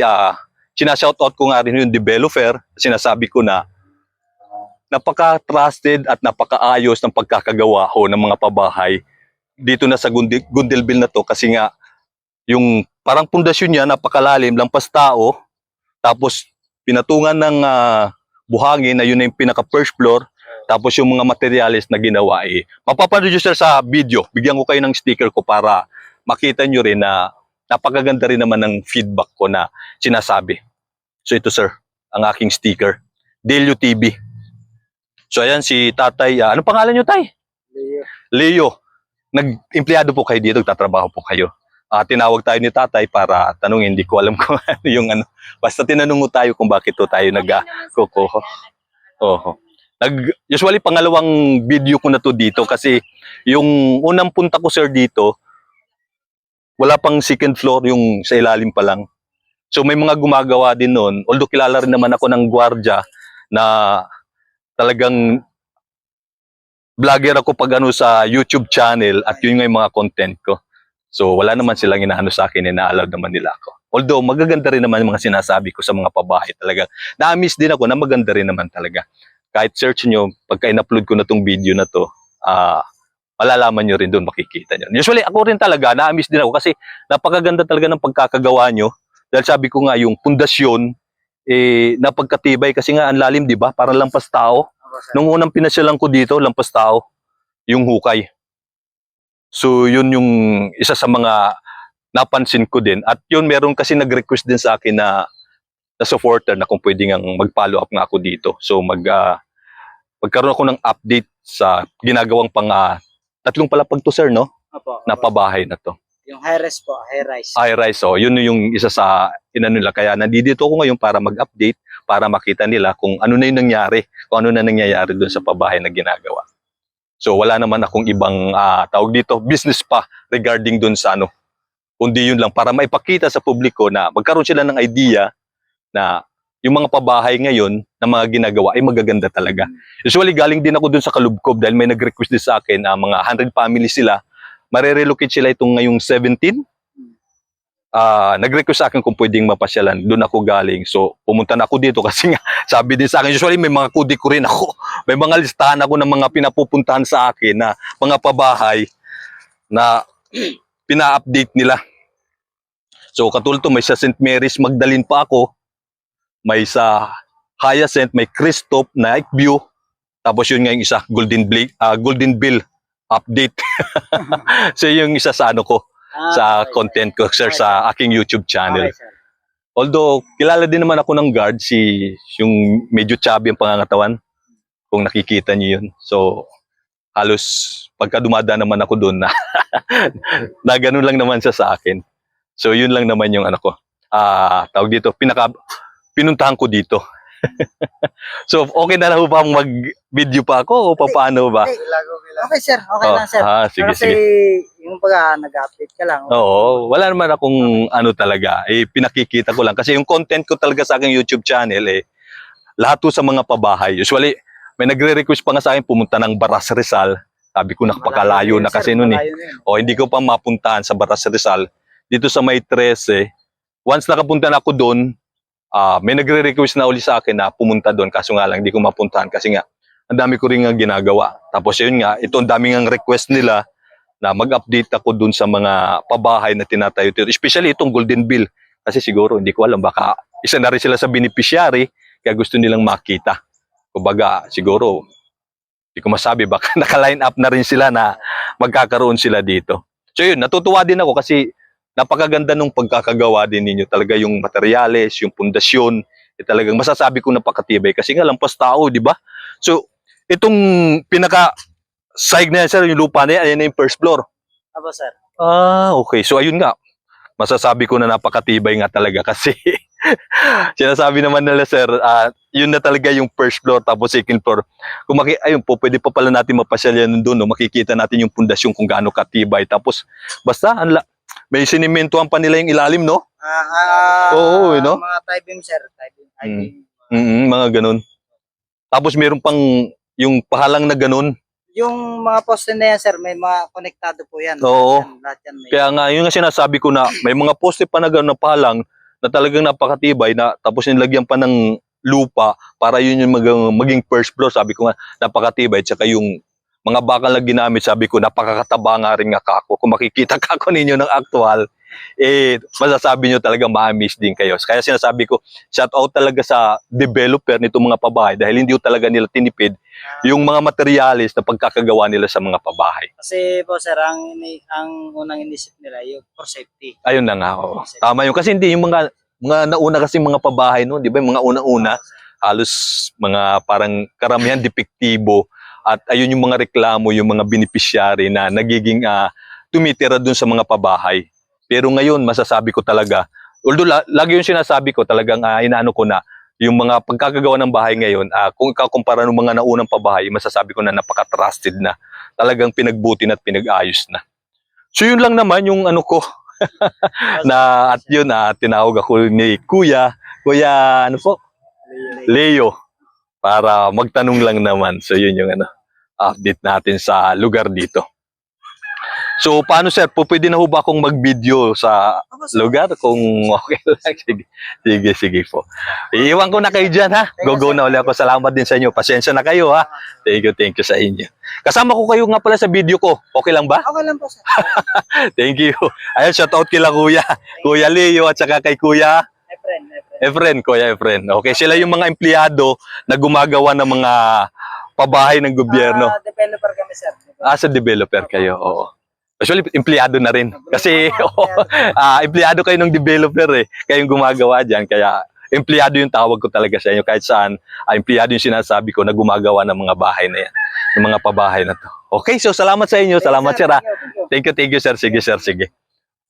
uh, sinashoutout ko nga rin yung developer. Sinasabi ko na napaka-trusted at napakaayos ng pagkakagawa ho ng mga pabahay dito na sa Gundi- Gundelville na to kasi nga yung parang pundasyon niya napakalalim, lampas tao, tapos pinatungan ng ah, buhangin na yun na yung pinaka first floor, tapos yung mga materials na ginawa eh. Mapapanood sir sa video, bigyan ko kayo ng sticker ko para makita nyo rin na napakaganda rin naman ng feedback ko na sinasabi. So ito sir, ang aking sticker. Delio TV. So ayan si tatay, ah, anong pangalan nyo tay? Leo. Nag-empleyado po kayo dito, nagtatrabaho po kayo. Ah, tinawag tayo ni tatay para tanungin, hindi ko alam kung ano yung ano. Basta tinanong mo tayo kung bakit to tayo nag kukuho. Oho. Nag, usually pangalawang video ko na to dito kasi yung unang punta ko sir dito, wala pang second floor yung sa ilalim pa lang. So may mga gumagawa din noon, although kilala rin naman ako ng gwardya na talagang vlogger ako pag ano sa YouTube channel at yun nga yung mga content ko. So wala naman silang inaano sa akin, ina-allow naman nila ako. Although magaganda rin naman yung mga sinasabi ko sa mga pabahay talaga. Na-miss din ako na maganda rin naman talaga. Kahit search nyo, pagka in-upload ko na tong video na to, ah malalaman nyo rin doon, makikita nyo. Usually ako rin talaga, na-miss din ako kasi napakaganda talaga ng pagkakagawa nyo. Dahil sabi ko nga, yung pundasyon, eh, napagkatibay kasi nga ang lalim, di ba? Parang lampas tao. Nung unang pinasyalan ko dito, lampas tao, yung hukay. So, yun yung isa sa mga napansin ko din. At yun, meron kasi nag-request din sa akin na, na supporter na kung pwede nga mag-follow up nga ako dito. So, mag, ah, magkaroon ako ng update sa ginagawang pang ah, tatlong palapag to, sir, no? Opo. Na pabahay na to. Yung high res po, high rise. High rise, oh, yun yung isa sa inano nila. Kaya nandito ako ngayon para mag-update, para makita nila kung ano na yung nangyari, kung ano na nangyayari doon sa pabahay na ginagawa. So wala naman akong ibang ah, tawag dito, business pa regarding doon sa ano. Kundi yun lang para maipakita sa publiko na magkaroon sila ng idea na yung mga pabahay ngayon na mga ginagawa ay magaganda talaga. Usually galing din ako doon sa Kalubkob dahil may nag-request din sa akin na mga 100 families sila marerelocate sila itong ngayong 17. Ah, nag-request sa akin kung pwedeng mapasyalan. Doon ako galing. So, pumunta na ako dito kasi nga sabi din sa akin, usually may mga kudi ko rin ako. May mga listahan ako ng mga pinapupuntahan sa akin na mga pabahay na pina-update nila. So, katulad to, may sa St. Mary's Magdalene pa ako. May sa Hyacinth, may Christoph, Night View. Tapos yun nga yung isa, Golden, Bla- ah, Golden Bill update. so yung isa sa ano ko, Ah, sa okay, content ko sir Okay, sa aking YouTube channel. Okay, sir. Although kilala din naman ako ng guard si yung medyo chubby ang pangangatawan kung nakikita niyo yun. So halos pagka dumada naman ako doon na na ganun lang naman siya sa akin. So yun lang naman yung ano ko. Ah, tawag dito, pinaka pinuntahan ko dito. so okay na lang ba mag-video pa ako o paano ba? Okay, okay, sir. Okay Oh, lang, sir. ah, sige, Kasi sige. yung baga, nag-update ka lang. Oo, wala naman akong ano talaga, eh pinakikita ko lang kasi yung content ko talaga sa aking YouTube channel eh lahat to sa mga pabahay. Usually may nagre-request pa nga sa akin pumunta ng Baras Rizal. Sabi ko napakalayo na kasi noon eh. O hindi ko pa mapuntahan sa Baras Rizal. Dito sa May 13, once nakapunta na ako doon, ah may nagre-request na uli sa akin na pumunta doon kaso nga lang hindi ko mapuntahan kasi nga ang dami ko rin nga ginagawa. Tapos yun nga, ito ang daming ang request nila na mag-update ako dun sa mga pabahay na tinatayo dito. Especially itong Golden Bill. Kasi siguro, hindi ko alam, baka isa na rin sila sa beneficiary, kaya gusto nilang makita. Kumbaga, siguro, hindi ko masabi, baka naka-line up na rin sila na magkakaroon sila dito. So yun, natutuwa din ako kasi napakaganda nung pagkakagawa din ninyo. Talaga yung materyales, yung pundasyon, eh, talagang masasabi ko napakatibay kasi nga lampas tao, di ba? So, itong pinaka side na yan, sir, yung lupa na yan, ayan na yung first floor. Apo, sir. Ah, okay. So, ayun nga. Masasabi ko na napakatibay nga talaga kasi sinasabi naman nila, sir, ah, yun na talaga yung first floor tapos second floor. Kung maki ayun po, pwede pa pala natin mapasyal yan doon, no? makikita natin yung pundasyon kung gaano katibay. Tapos, basta, ang may sinimentohan pa nila yung ilalim, no? Ah, ah, Oo, eh, no? Mga tie-beam, sir. Tie-beam. tie-beam. Mm mga ganun. Tapos meron pang yung pahalang na ganun. Yung mga poste na yan, sir, may mga konektado po yan. Oo. Lahat yan, lahat yan may... Kaya nga, yun nga sinasabi ko na may mga poste pa na ganun na pahalang na talagang napakatibay na tapos nilagyan pa ng lupa para yun yung mag- maging first floor. Sabi ko nga, napakatibay. Tsaka yung mga bakal na ginamit, sabi ko, napakakataba nga rin nga kako. Kung makikita kako ninyo ng actual, eh, masasabi nyo talaga ma-miss din kayo. Kaya sinasabi ko, shout out talaga sa developer nitong mga pabahay dahil hindi talaga nila tinipid yung mga materialis na pagkakagawa nila sa mga pabahay. Kasi po sir, ang, ang unang inisip nila yung for safety. Ayun na nga, oo. Tama yun. Kasi hindi, yung mga, mga nauna kasi mga pabahay noon, di ba? Yung mga una-una, halos mga parang karamihan depektibo at ayun yung mga reklamo, yung mga beneficiary na nagiging ah, tumitira dun sa mga pabahay. Pero ngayon, masasabi ko talaga, although la- lagi yung sinasabi ko, talagang ah, inaano ko na, yung mga pagkakagawa ng bahay ngayon, ah, kung ikakumpara ng mga naunang pabahay, masasabi ko na napaka-trusted na. Talagang pinagbuti na at pinag-ayos na. So yun lang naman yung ano ko, na at yun, ah, tinawag ako ni Kuya, Kuya, ano po? Leo para magtanong lang naman. So yun yung ano, update natin sa lugar dito. So paano sir, po pwede na ho ba akong mag-video sa lugar kung okay lang? Sige, sige, sige po. Iiwan ko na kayo dyan ha. Go go na ulit ako. Salamat din sa inyo. Pasensya na kayo ha. Thank you, thank you sa inyo. Kasama ko kayo nga pala sa video ko. Okay lang ba? Okay lang po sir. Thank you. Ayun, shout out kila kuya. Kuya Leo at saka kay kuya Efren, Kuya Efren. Okay, sila yung mga empleyado na gumagawa ng mga pabahay ng gobyerno. Ah, developer kami sir. Ah, sa developer kayo, oo. Actually, empleyado na rin. Kasi, oo, ah, empleyado kayo ng developer eh. Kayong gumagawa dyan. Kaya, empleyado yung tawag ko talaga sa inyo. Kahit saan, ah, empleyado yung sinasabi ko na gumagawa ng mga bahay na yan. Ng mga pabahay na to. Okay, so salamat sa inyo. Salamat, sir. Thank you, thank you, sir. Sige, sir, sige.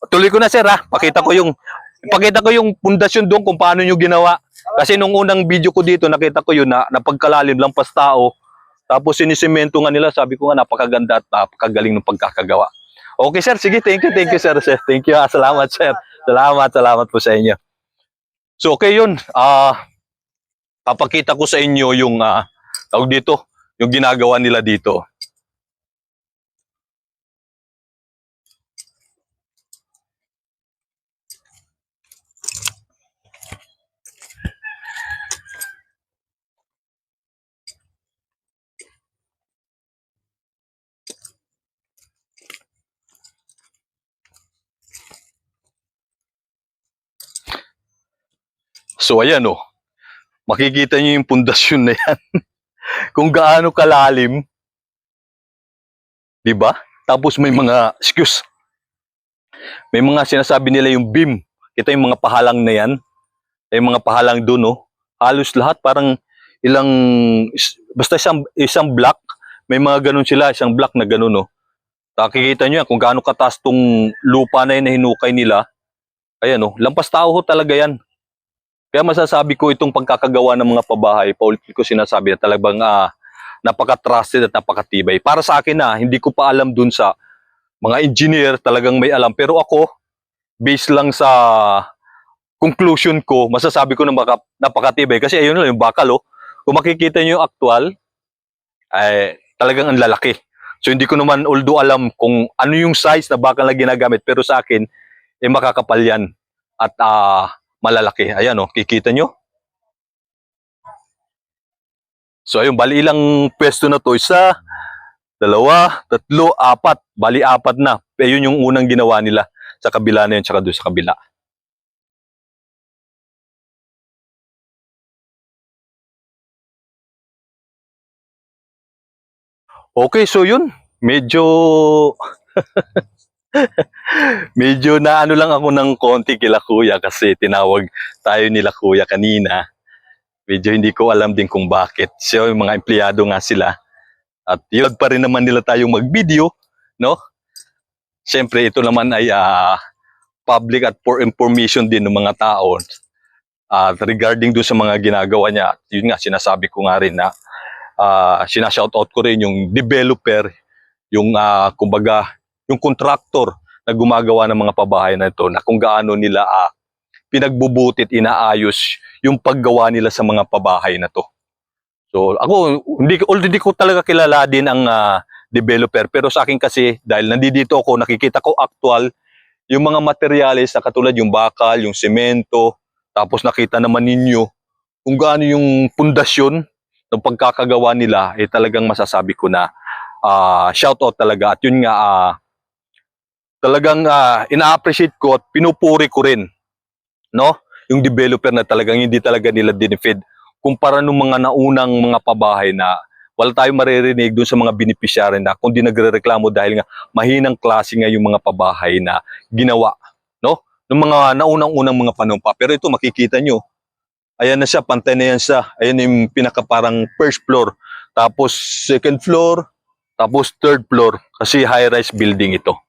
Tuloy ko na, sir, ha. Pakita ko yung, pakita ko yung pundasyon doon kung paano nyo ginawa. Kasi nung unang video ko dito, nakita ko yun na napagkalalim lang pas tao. Tapos sinisemento nga nila, sabi ko nga napakaganda at napakagaling ng pagkakagawa. Okay, sir. Sige, thank you, thank you, sir. sir. Thank you. ah. Salamat, sir. Salamat, salamat po sa inyo. So, okay yun. Ah, papakita ko sa inyo yung, ah, tawag dito, yung ginagawa nila dito. So ayan oh. Makikita niyo yung pundasyon na yan. Kung gaano kalalim. 'Di ba? Tapos may mga excuse. May mga sinasabi nila yung beam. Kita yung mga pahalang na yan. May mga pahalang doon oh. Halos lahat parang ilang basta isang isang block, may mga ganun sila, isang block na ganun oh. Nakikita niyo yan kung gaano kataas tong lupa na yun na hinukay nila. Ayan oh, lampas tao ho talaga yan. Kaya masasabi ko itong pagkakagawa ng mga pabahay, paulit ko sinasabi na talagang ah, napaka-trusted at napakatibay. Para sa akin na, hindi ko pa alam dun sa mga engineer, talagang may alam. Pero ako, based lang sa conclusion ko, masasabi ko na maka, napakatibay. Kasi ayun lang, yung bakal, oh. Kung makikita nyo yung actual, ay talagang ang lalaki. So hindi ko naman although alam kung ano yung size na bakal na ginagamit, pero sa akin, eh makakapal yan. At ah, malalaki. Ayan oh, kikita nyo? So ayun, bali ilang pwesto na to. Isa, dalawa, tatlo, apat. Bali apat na. Eh, yun yung unang ginawa nila sa kabila na yun, tsaka doon sa kabila. Okay, so yun. Medyo medyo na ano lang ako ng konti kila kuya kasi tinawag tayo nila kuya kanina. Medyo hindi ko alam din kung bakit. So yung mga empleyado nga sila. At yun pa rin naman nila tayong mag-video, no? Siyempre ito naman ay ah, public at for information din ng mga tao. At regarding doon sa mga ginagawa niya, yun nga sinasabi ko nga rin na uh, sinashoutout ko rin yung developer, yung ah, kumbaga yung contractor na gumagawa ng mga pabahay na ito na kung gaano nila ah, pinagbubutit, inaayos yung paggawa nila sa mga pabahay na to. So ako, hindi, hindi ko talaga kilala din ang ah, developer pero sa akin kasi dahil nandito ako, nakikita ko actual yung mga materials na katulad yung bakal, yung semento, Tapos nakita naman ninyo kung gaano yung pundasyon ng pagkakagawa nila, eh talagang masasabi ko na ah shout out talaga. At yun nga, ah, talagang ah, ina-appreciate ko at pinupuri ko rin, no? Yung developer na talagang hindi talaga nila dinefeed kumpara nung mga naunang mga pabahay na wala tayong maririnig doon sa mga beneficiary na kundi nagrereklamo dahil nga mahinang klase nga yung mga pabahay na ginawa, no? Nung mga naunang-unang mga panumpa. Pero ito makikita nyo, ayan na siya, pantay na yan siya. Ayan yung pinaka parang first floor. Tapos second floor, tapos third floor. Kasi high-rise building ito.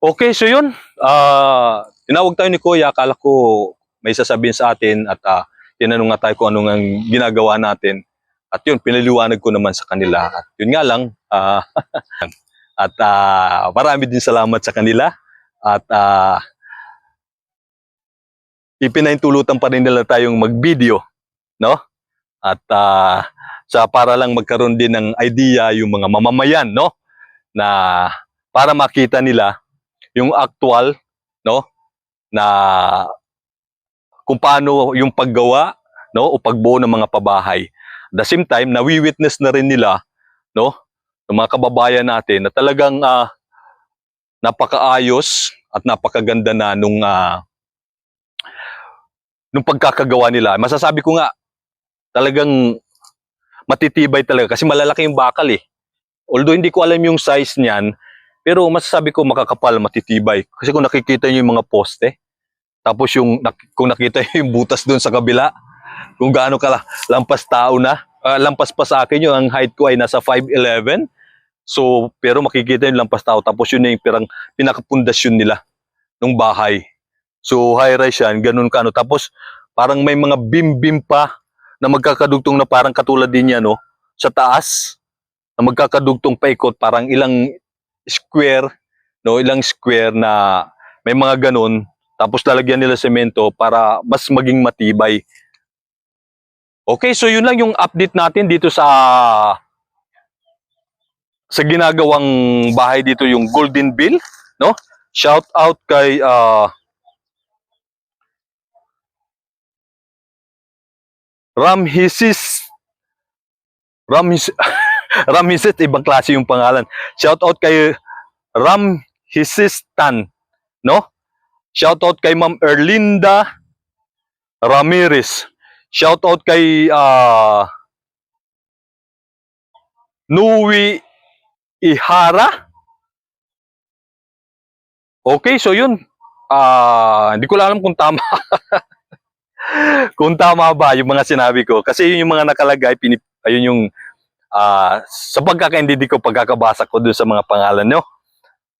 Okay, so yun. Ah, tinawag tayo ni Kuya. Akala ko may sasabihin sa atin at ah, tinanong nga tayo kung anong ang ginagawa natin. At yun, pinaliwanag ko naman sa kanila. At yun nga lang, ah, at ah, marami din salamat sa kanila. At ah, ipinaintulutan pa rin nila tayong mag-video, no? At ah, sa para lang magkaroon din ng idea yung mga mamamayan, no? Na para makita nila yung actual, no? Na kung paano yung paggawa, no? O pagbuo ng mga pabahay. At the same time, nawi-witness na rin nila, no? Ng mga kababayan natin na talagang ah, napakaayos at napakaganda na nung ah, nung pagkakagawa nila. Masasabi ko nga, talagang matitibay talaga kasi malalaki yung bakal eh. Although hindi ko alam yung size niyan, pero masasabi ko makakapal, matitibay. Kasi kung nakikita niyo yung mga poste, tapos yung kung nakita niyo yung butas doon sa kabila, kung gaano ka lampas tao na, ah, lampas pa sa akin yung ang height ko ay nasa 5'11". So, pero makikita yung lampas tao, tapos yun yung pirang, pinakapundasyon nila ng bahay. So, high-rise yan, ganun ka, no? Tapos, parang may mga bim-bim pa na magkakadugtong na parang katulad din yan, no? Sa taas, na magkakadugtong paikot, parang ilang square, no? Ilang square na may mga ganun. Tapos lalagyan nila semento para mas maging matibay. Okay, so yun lang yung update natin dito sa sa ginagawang bahay dito yung Golden Bill, no? Shout out kay ah Ramhisis Ramhis Ramhisis ibang klase yung pangalan. Shout out kay Ramhisis Tan, no? Shout out kay Ma'am Erlinda Ramirez. Shout out kay ah Nui Ihara. Okay, so yun. Ah, hindi ko alam kung tama. kung tama ba yung mga sinabi ko. Kasi yun yung mga nakalagay, pinip, ayun yung ah, sa pagkakaintindi ko, pagkakabasa ko dun sa mga pangalan nyo.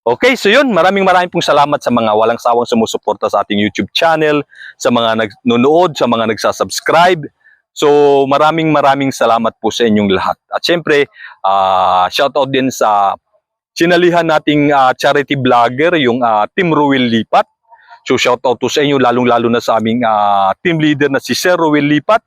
Okay, so yun, maraming maraming pong salamat sa mga walang sawang sumusuporta sa ating YouTube channel, sa mga nanonood, sa mga nagsasubscribe. So, maraming maraming salamat po sa inyong lahat. At syempre, ah shoutout din sa sinalihan nating ah, charity vlogger, yung ah, Team Ruel Lipat. So, shoutout to sa inyo, lalong-lalo na sa aming ah, team leader na si Sir Ruel Lipat.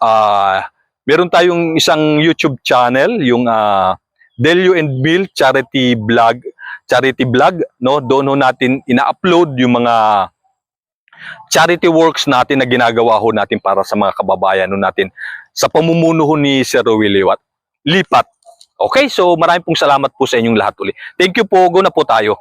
Ah, meron tayong isang YouTube channel, yung ah, Delio and Bill Charity Vlog, Charity Vlog, no? Doon ho natin ina-upload yung mga charity works natin na ginagawa ho natin para sa mga kababayan ho natin sa pamumuno ho ni Sir Liwat. Lipat. Okay, so maraming pong salamat po sa inyong lahat uli. Thank you po, go na po tayo.